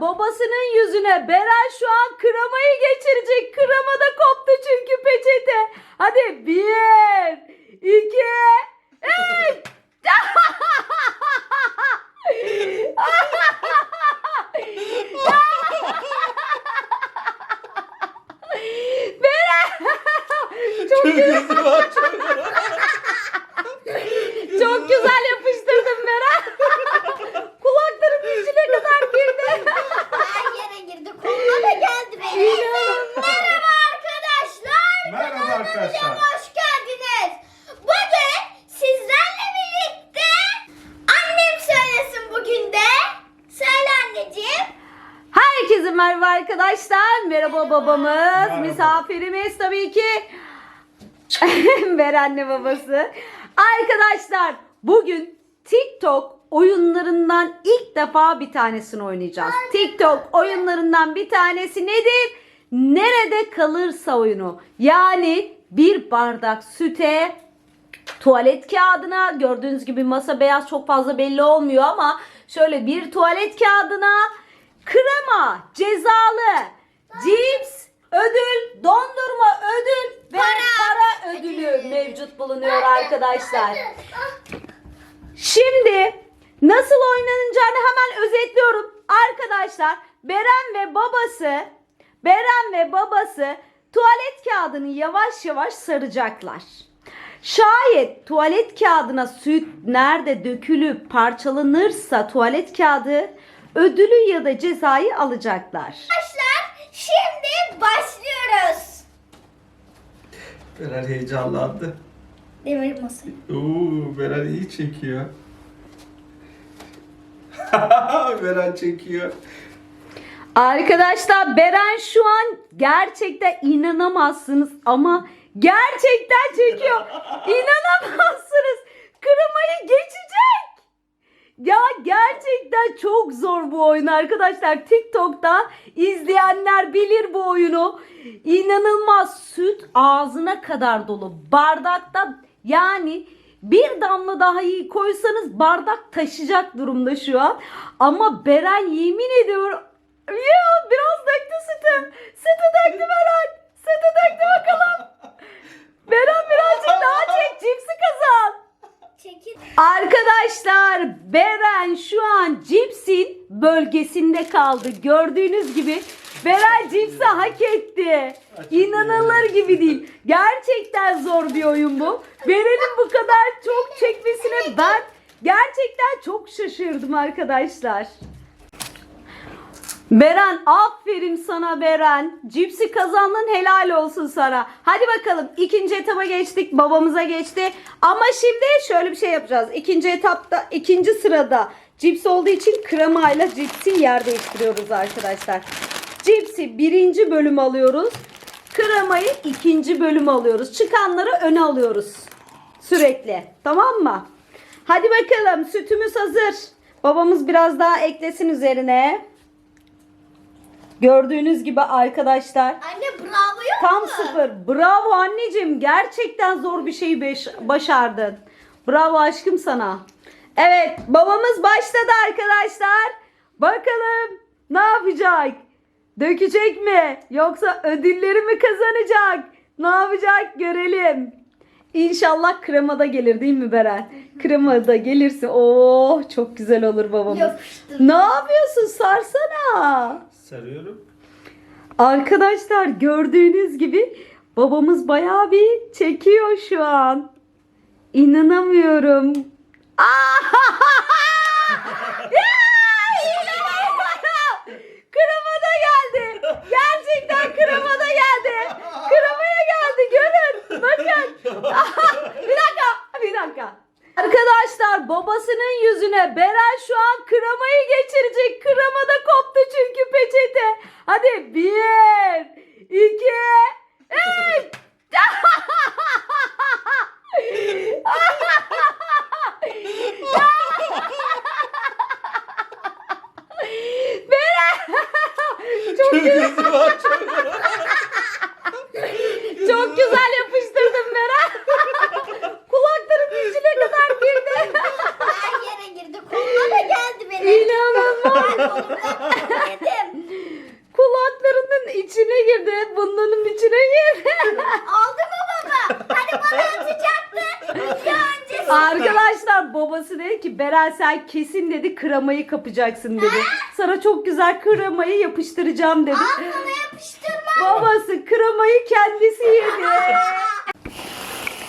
babasının yüzüne Beren şu an kremayı geçirecek. Krema da koptu çünkü peçete. Hadi bir, iki, üç. Beren! Çok güzel, çok güzel yapıştırdın Beren. Kulakların içine kadar girdi. Her yere girdi. Koluna da geldi benim. Merhaba arkadaşlar. Merhaba arkadaşlar. Hoş geldiniz. Bugün sizlerle birlikte annem söylesin bugün de. Söyle anneciğim. Herkese merhaba arkadaşlar. Merhaba babamız. Merhaba. Misafirimiz tabii ki Beren'le babası. Arkadaşlar bugün TikTok oyunlarından ilk defa bir tanesini oynayacağız. TikTok oyunlarından bir tanesi nedir? Nerede kalırsa oyunu. Yani bir bardak süte tuvalet kağıdına gördüğünüz gibi masa beyaz çok fazla belli olmuyor ama şöyle bir tuvalet kağıdına krema cezalı cips ödül dondurma ödül ve Para para, ödülü ödülü. mevcut bulunuyor arkadaşlar. Şimdi nasıl oynanacağını hemen özetliyorum. Arkadaşlar Beren ve babası Beren ve babası tuvalet kağıdını yavaş yavaş saracaklar. Şayet tuvalet kağıdına süt nerede dökülüp parçalanırsa tuvalet kağıdı ödülü ya da cezayı alacaklar. Arkadaşlar şimdi başlıyoruz. Beren heyecanlandı. Demir masa. Oo, Beren iyi çekiyor. Beren çekiyor. Arkadaşlar Beren şu an gerçekten inanamazsınız ama gerçekten çekiyor. İnanamazsınız. Kremayı geçecek. Ya gerçekten çok zor bu oyun arkadaşlar. TikTok'ta izleyenler bilir bu oyunu. İnanılmaz süt ağzına kadar dolu. Bardakta yani bir damla daha iyi koysanız bardak taşıyacak durumda şu an. Ama Beren yemin ediyorum ya biraz döktü sütü. Sütü döktü Beren. Sütü döktü bakalım. Beren birazcık daha çek. Cipsi kazan. Çekil. Arkadaşlar Beren şu an cipsin bölgesinde kaldı. Gördüğünüz gibi Beren cipsi hak etti. İnanılır gibi değil. Gerçekten zor bir oyun bu. Beren'in bu kadar çok çekmesine ben gerçekten çok şaşırdım arkadaşlar. Beren aferin sana Beren. Cipsi kazandın helal olsun sana. Hadi bakalım ikinci etaba geçtik babamıza geçti. Ama şimdi şöyle bir şey yapacağız. İkinci etapta ikinci sırada cips olduğu için kremayla cipsi yer değiştiriyoruz arkadaşlar. Cipsi birinci bölüm alıyoruz. Kremayı ikinci bölüm alıyoruz. Çıkanları öne alıyoruz. Sürekli. Tamam mı? Hadi bakalım sütümüz hazır. Babamız biraz daha eklesin üzerine. Gördüğünüz gibi arkadaşlar Anne bravo yok tam mu? sıfır. Bravo anneciğim. Gerçekten zor bir şeyi beş- başardın. Bravo aşkım sana. Evet babamız başladı arkadaşlar. Bakalım ne yapacak? Dökecek mi? Yoksa ödülleri mi kazanacak? Ne yapacak görelim. İnşallah kremada gelir değil mi Beren? Kremada gelirse oh çok güzel olur babamız. Yapıştır. Ne yapıyorsun sarsana. Sarıyorum. Arkadaşlar gördüğünüz gibi babamız bayağı bir çekiyor şu an. İnanamıyorum. Ah! Kremada geldi. Gerçekten kremada geldi. Bir dakika. Bir dakika. Arkadaşlar babasının yüzüne Beren şu an kremayı geçirecek. Krema da koptu çünkü peçete. Hadi bir, iki, üç. Beren. Çok güzel. Çok güzel yapıştırdın Beren. Kulakların içine kadar girdi. İnanılmaz. Yeter. içine girdi. Bunların içine girdi. Aldı mı baba? Hani bana atacaktı. Öncesi. Arkadaşlar babası dedi ki Beren sen kesin dedi kremayı kapacaksın dedi. Sana çok güzel kremayı yapıştıracağım dedi. Al sana yapıştırma. Babası kremayı kendisi yedi.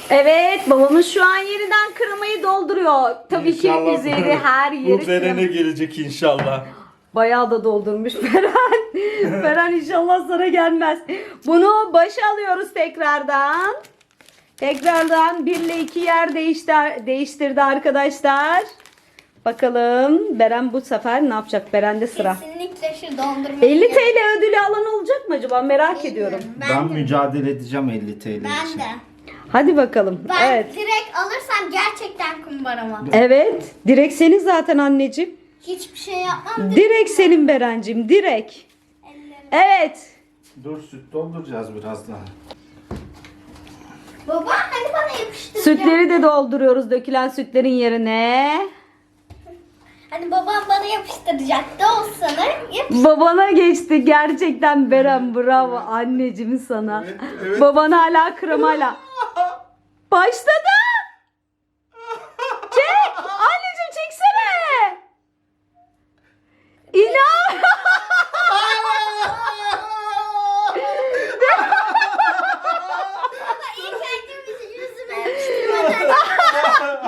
Evet babamız şu an yeniden kremayı dolduruyor. Tabii ki üzeri her yeri. Bu krema. gelecek inşallah. Bayağı da doldurmuş Beren. Beren inşallah sana gelmez. Bunu başa alıyoruz tekrardan. Tekrardan 1 ile 2 yer değiştir, değiştirdi arkadaşlar. Bakalım Beren bu sefer ne yapacak? Beren'de sıra. Kesinlikle şu dondurma. 50 TL ödülü alan olacak mı acaba? Merak ediyorum. Ben, Ben de. mücadele edeceğim 50 TL için. Ben de. Hadi bakalım. Ben Evet. direkt alırsam gerçekten kumbaramam. Evet. Direkt senin zaten anneciğim. Hiçbir şey yapmam. Direkt senin Berencim. Direkt. Ellerim. Evet. Dur süt dolduracağız biraz daha. Baba hani bana yapıştıracak. Sütleri de dolduruyoruz dökülen sütlerin yerine. Hani babam bana yapıştıracaktı o sana. Yap. Babana geçti gerçekten Beren bravo anneciğim sana. Evet, evet. Baban hala kremayla. Başladı. Çek. Anneciğim çeksene. İnan. Baba ilk önce bizi yüzüme yapıştırmadan.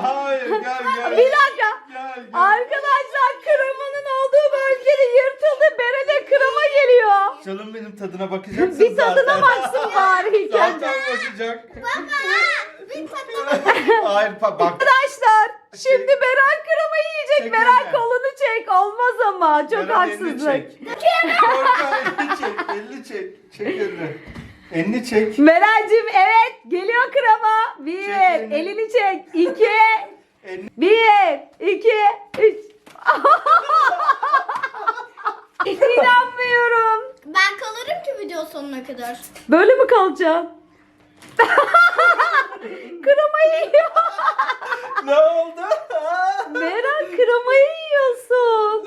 Hayır gel gel. Bir dakika. Gel gel. Arkadaşlar kremanın olduğu bölgede yırtıldı. Beren'e krema geliyor. Canım benim tadına bakacaksın Bir tadına zaten. baksın bari. Zaten bakacak. Baba bir tadına Hayır pa- bak. Arkadaşlar şimdi Beren kremayı yiyecek. Çek Beren elini. kolunu çek. Olmaz ama. Çok Beren elini haksızlık. çek. Korkma, elini çek. Elini çek. Çek elini. Elini çek. Berencim evet geliyor krema. Bir, Çek elini. elini çek. İki, Elini. bir, iki, üç. İnanmıyorum. Ben kalırım ki video sonuna kadar. Kalacağım? kremayı yiyor. Ne oldu? Beren kremayı yiyorsun.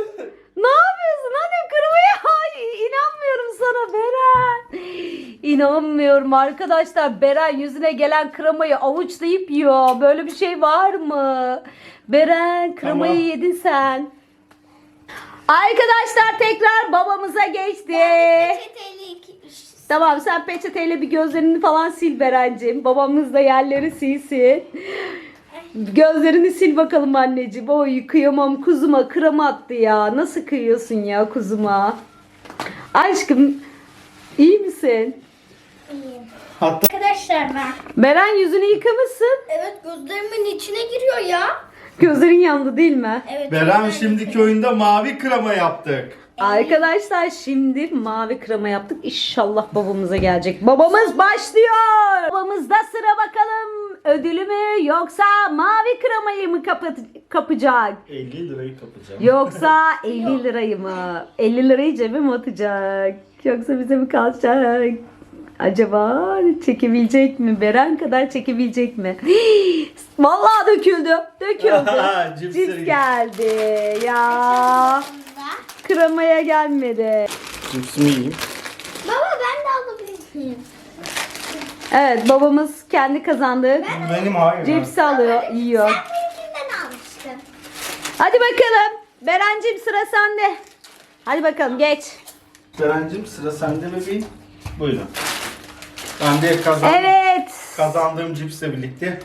Ne yapıyorsun? Hadi kremayı Ay, inanmıyorum sana Beren. İnanmıyorum arkadaşlar. Beren yüzüne gelen kremayı avuçlayıp yiyor. Böyle bir şey var mı? Beren kremayı Tamam. yedin sen. Arkadaşlar tekrar babamıza geçti. İki Tamam sen peçeteyle bir gözlerini falan sil Berencim. Babamız da yerleri silsin. Gözlerini sil bakalım anneciğim. Oy kıyamam kuzuma kıram attı ya. Nasıl kıyıyorsun ya kuzuma? Aşkım iyi misin? iyiyim. Hatta Arkadaşlar ben. Beren yüzünü yıkamışsın. Evet gözlerimin içine giriyor ya. Gözlerin yandı değil mi? Evet. Beren şimdiki oyunda mavi krema yaptık. Arkadaşlar şimdi mavi krema yaptık. İnşallah babamıza gelecek. Babamız başlıyor. Babamızda sıra bakalım. Ödülü mü yoksa mavi kremayı mı kapat kapacak? 50 lirayı kapacağım. Yoksa 50 lirayı mı? 50 lirayı cebe mi atacak? Yoksa bize mi kalacak? Acaba çekebilecek mi? Beren kadar çekebilecek mi? Vallahi döküldü. Döküldü. Cips geldi. Ya Kremaya gelmedi. Cipsimi yiyeyim. Baba ben de alabilir miyim? Evet babamız kendi kazandığı Benim hayır. cipsi alıyor, yiyor. Sen benimkinden almıştın. Hadi bakalım. Berencim sıra sende. Hadi bakalım geç. Berencim sıra sende bebeğim. Buyurun. Ben de kazan Evet. kazandığım cipsle birlikte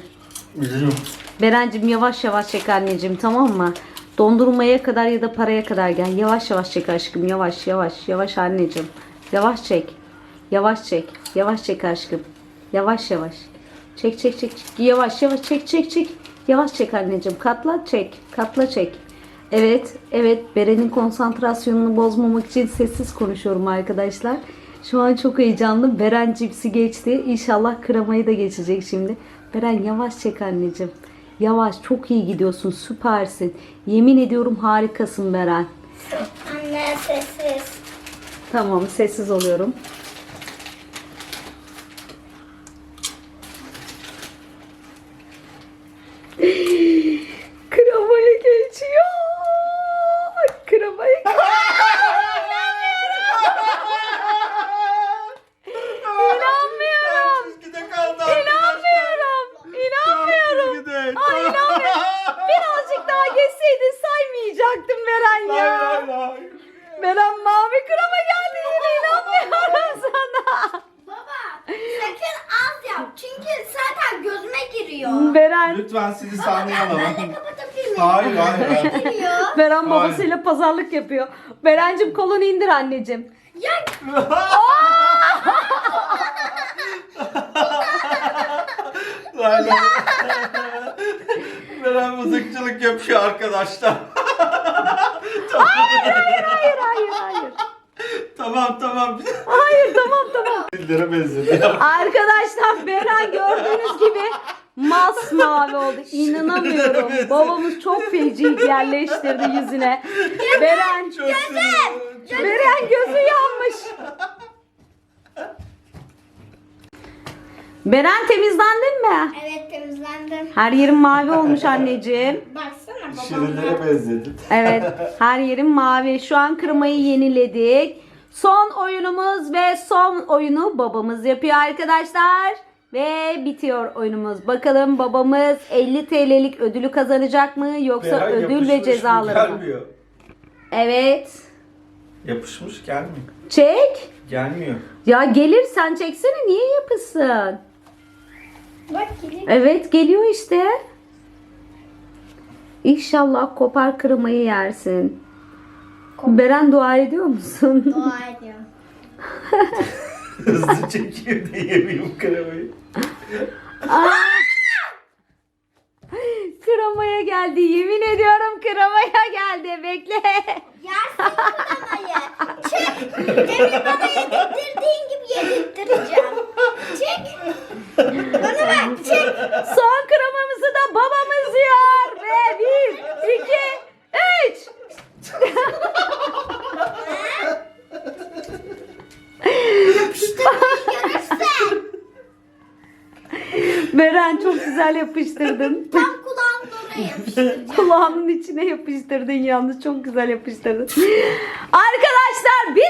üzülüyorum. Berencim yavaş yavaş çek anneciğim tamam mı? Dondurmaya kadar ya da paraya kadar gel. Yavaş yavaş çek aşkım. Yavaş yavaş. Yavaş anneciğim. Yavaş çek. Yavaş çek. Yavaş çek aşkım. Yavaş yavaş. Çek çek çek. Yavaş yavaş çek çek çek. Yavaş çek anneciğim. Katla çek. Katla çek. Evet, evet. Beren'in konsantrasyonunu bozmamak için sessiz konuşuyorum arkadaşlar. Şu an çok heyecanlı. Beren cipsi geçti. İnşallah kremayı da geçecek şimdi. Beren yavaş çek anneciğim. Yavaş, çok iyi gidiyorsun. Süpersin. Yemin ediyorum harikasın Beren. Anne sessiz. Tamam, sessiz oluyorum. Kremaya geçiyor. Kremaya Beren mavi krema geldi yine inanmıyorum sana. Baba sakın az yap. Çünkü zaten gözüme giriyor. Beren, Lütfen sizi sahneye alalım. Hayır hayır. hayır. Beren babasıyla pazarlık yapıyor. Berencim kolunu indir anneciğim. Ya lan. Beren mızıkçılık yapıyor arkadaşlar. Hayır hayır hayır. tamam tamam. Hayır tamam tamam. Dillere benzedi. Arkadaşlar Beren gördüğünüz gibi masmavi oldu. İnanamıyorum. Babamız çok feci yerleştirdi yüzüne. Beren, Çok sinirli. Beren gözü yanmış. Beren temizlendin mi? evet temizlendim. Her yerin mavi olmuş anneciğim. Baksana babam. Şirinlere benzedin. Evet, her yerin mavi. Şu an kırmayı yeniledik. Son oyunumuz ve son oyunu babamız yapıyor arkadaşlar. Ve bitiyor oyunumuz. Bakalım babamız 50 TL'lik ödülü kazanacak mı yoksa Beren ödül yapışmış ve mı? cezaları mı? Gelmiyor. Evet. Yapışmış gelmiyor. Çek. Gelmiyor. Ya gelir sen çeksene niye yapışsın? Bak geliyor. Evet geliyor işte. İnşallah kopar kırmayı yersin. Beren dua ediyor musun? Dua ediyor. Hızlı çekiyor diye yemeyeyim kremayı. Aa! Kramaya geldi. Yemin ediyorum kramaya geldi. Bekle. Yersin kınamayı. Çek. Demin bana yedirttirdiğin gibi yedirttireceğim. Çek. Bana bak çek. Son kramamızı da babamız yiyor. Ve bir, iki, üç. Beren çok güzel yapıştırdın. Tam kulağın oraya yapıştıracağım. Kulağının içine yapıştırdın yalnız. Çok güzel yapıştırdın. Arkadaşlar bir